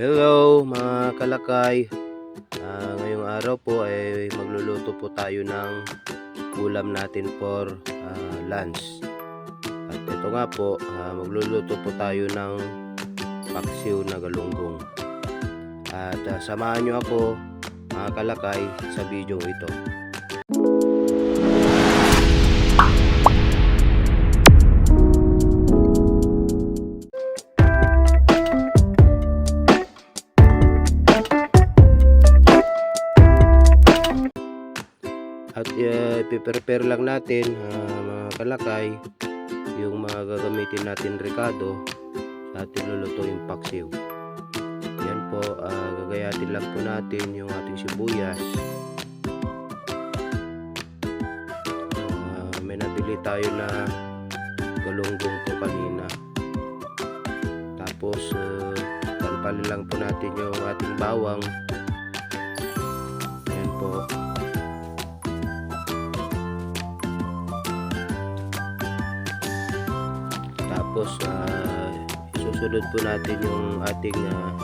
Hello mga kalakay. Ah, Ngayong araw po ay magluluto po tayo ng ulam natin for ah, lunch. At ito nga po ah, magluluto po tayo ng paksiw na galunggong. At ah, samahan nyo ako mga kalakay sa video ito ipiprepare lang natin ah, mga kalakay yung mga gagamitin natin rekado sa ating lulutuing paksiw. Yan po, ah, gagayatin lang po natin yung ating sibuyas. Ah, may nabili tayo na galunggong po kanina. Tapos, uh, palpalin lang po natin yung ating bawang. Yan po. Tapos ah, susunod po natin yung ating ah,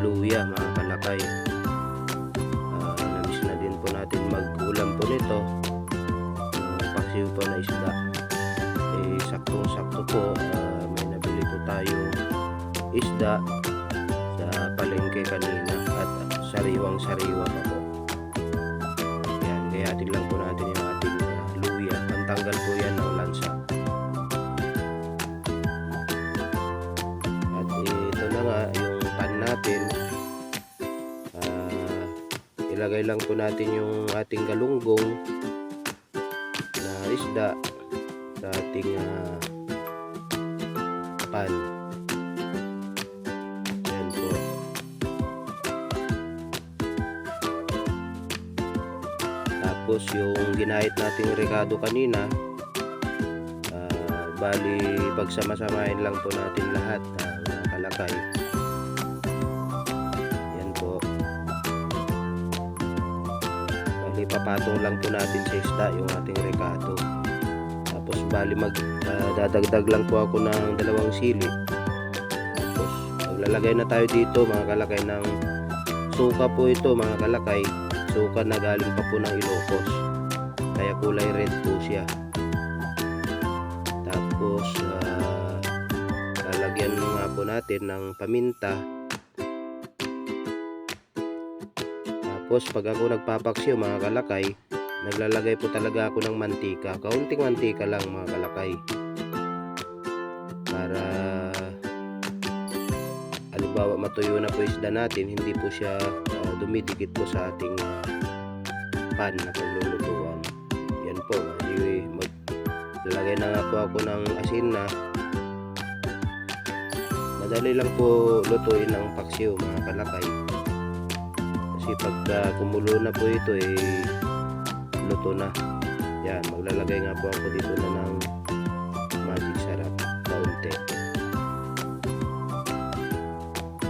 luya mga kalakay. Ah, namiss na din po natin mag-ulam po nito. Yung paksiw po na isda. Eh, saktong-sakto po. ah, may nabili po tayong isda sa palengke kanina at sariwang-sariwa pa po. Ilagay lang po natin yung ating galunggong na isda sa ating ah, pan. Yan po. Tapos yung ginahit nating rekado kanina, ah, bali pagsama-samahin lang po natin lahat ah, mga kalakay. Bali papatong lang po natin sa isda yung ating rekado. Tapos bali mag ah, dadagdag lang po ako ng dalawang sili. Tapos maglalagay na tayo dito mga kalakay ng suka po ito mga kalakay. Suka na galing pa po ng Ilocos. Kaya kulay red po siya. Tapos, ah, lalagyan nga po natin ng paminta. Tapos, pag ako nagpapaksyo mga kalakay, naglalagay po talaga ako ng mantika. Kaunting mantika lang mga kalakay. Para, halimbawa matuyo na po isda natin, hindi po siya ah, dumidikit po sa ating ah, pan na paglulutuan. Yan po, hindi mag lalagay na nga po ako ng asin na madali lang po lutuin ng paksiw mga kalakay kasi pagka kumulo na po ito eh luto na yan maglalagay nga po ako dito na ng magic sarap kaunti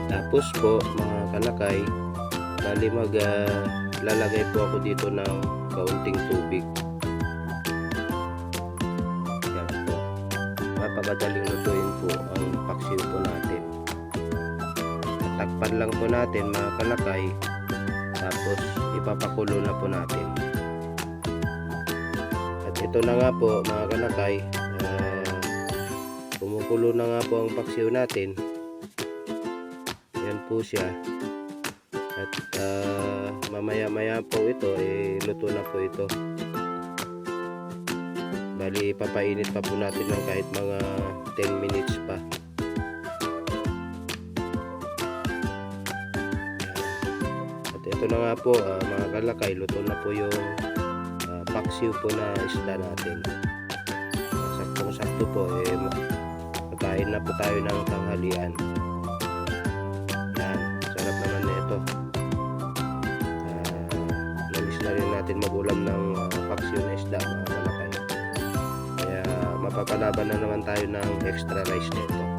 tapos po mga kalakay bali mag ah, lalagay po ako dito ng kaunting tubig yan po. Napakadaling lutuin po ang paksiw po natin. Tatakpan lang po natin mga kalakay. Tapos ipapakulo na po natin. At ito na nga po mga kalakay. ah, kumukulo na nga po ang paksiw natin. Yan po siya. At ah, mamaya-maya po ito, eh, luto na po ito. Bali, papainit pa po natin ng kahit mga 10 minutes pa. Ito na nga po, ah, mga kalakay, luto na po yung ah, paksiw po na isda natin. Saktong-sakto po, eh, ma- magkain na po tayo ng tanghalian. Yan, sarap naman nito. Ah, namiss na rin natin magulam ng uh, paksiw na isda mga kalakay. Kaya mapapalaban na naman tayo ng extra rice nito.